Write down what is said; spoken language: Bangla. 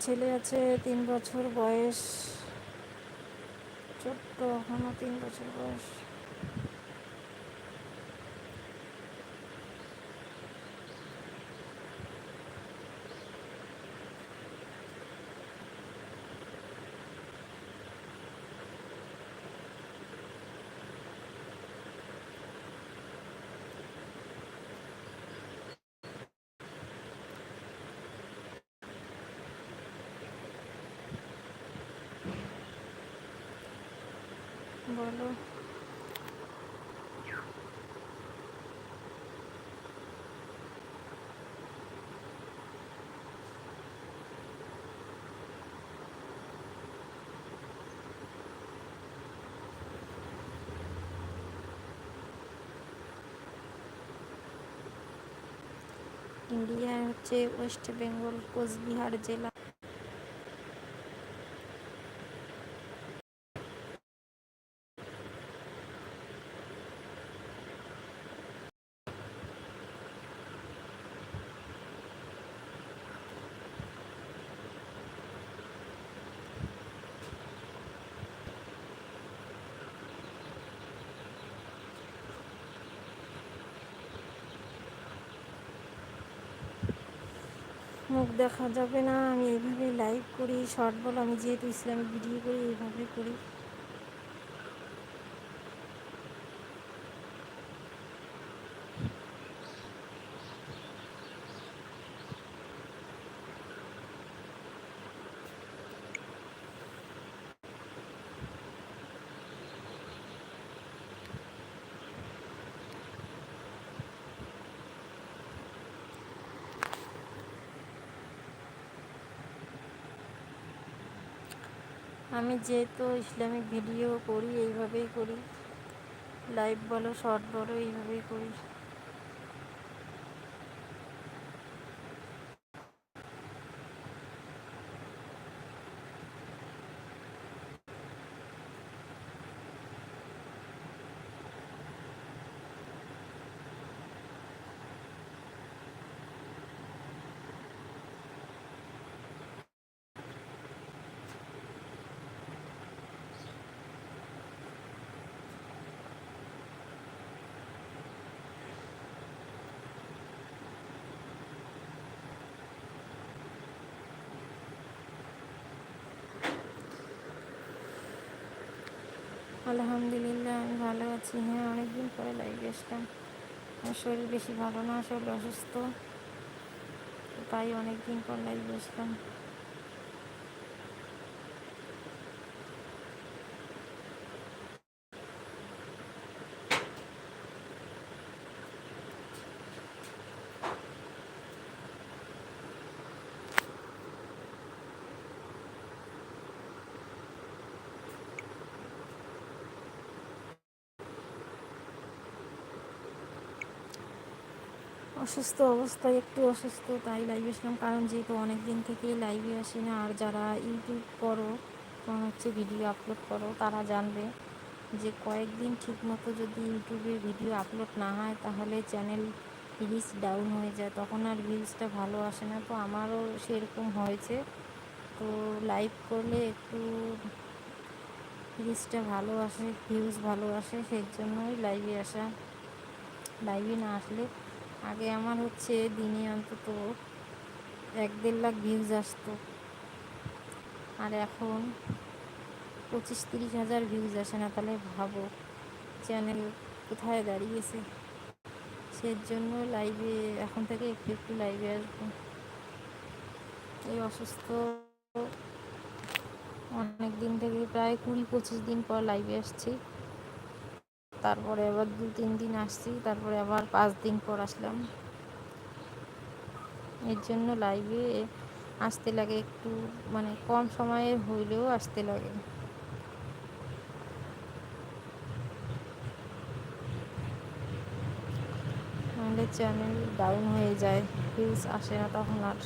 ছেলে আছে তিন বছর বয়স ছোট্ট এখনও তিন বছর বয়স। বলো। ইন্ডিয়া হচ্ছে ওয়েস্ট বেঙ্গল কোচবিহার জেলা। মুখ দেখা যাবে না, আমি এইভাবে লাইভ করি শর্ট বল, আমি যেহেতু ইসলামিক ভিডিও করি, এইভাবে করি। আমি যেহেতু ইসলামিক ভিডিও করি এইভাবেই করি। লাইভ বলো শর্ট বলো এইভাবেই করি। আলহামদুলিল্লাহ, আমি ভালো আছি। হ্যাঁ অনেকদিন পরে লাইভে আসলাম আমার শরীর বেশি ভালো না, শরীর অসুস্থ। তাই অনেকদিন পর লাইভে আসলাম অসুস্থ অবস্থায়, একটু অসুস্থ, তাই লাইভে আসলাম কারণ যেহেতু অনেক দিন থেকেই লাইভে আসি না, আর যারা ইউটিউব করো তখন হচ্ছে ভিডিও আপলোড করো, তারা জানবে যে কয়েকদিন ঠিকমতো যদি ইউটিউবে ভিডিও আপলোড না হয়, তাহলে চ্যানেল রিচ ডাউন হয়ে যায়। তখন আর ভিউজটা ভালো আসে না। তো আমারও সেরকম হয়েছে। তো লাইভ করলে একটু রিচটা ভালো আসে ভিউজ ভালো আসে, সেই জন্যই লাইভে আসা। লাইভে না আসলে আগে আমার হচ্ছে দিনে অন্তত এক দেড় লাখ ভিউজ আসতো। আর এখন পঁচিশ তিরিশ হাজার ভিউজ আসে না, তাহলে ভাবো চ্যানেল কোথায় দাঁড়িয়েছে? সেই জন্য লাইভে এখন থেকে একটু একটু লাইভে আসব। এই অসুস্থ অনেক দিন থেকে প্রায় কুড়ি পঁচিশ দিন পর লাইভে আসছি। তারপরে আবার দু, তিন দিন আসছি, তারপরে আবার পাঁচ দিন পর আসলাম। এর জন্য লাইভে আসতে লাগে একটু মানে কম সময়ে হইলেও আসতে লাগে। নাহলে চ্যানেল ডাউন হয়ে যায় ভিউজ আসে না তখন আর।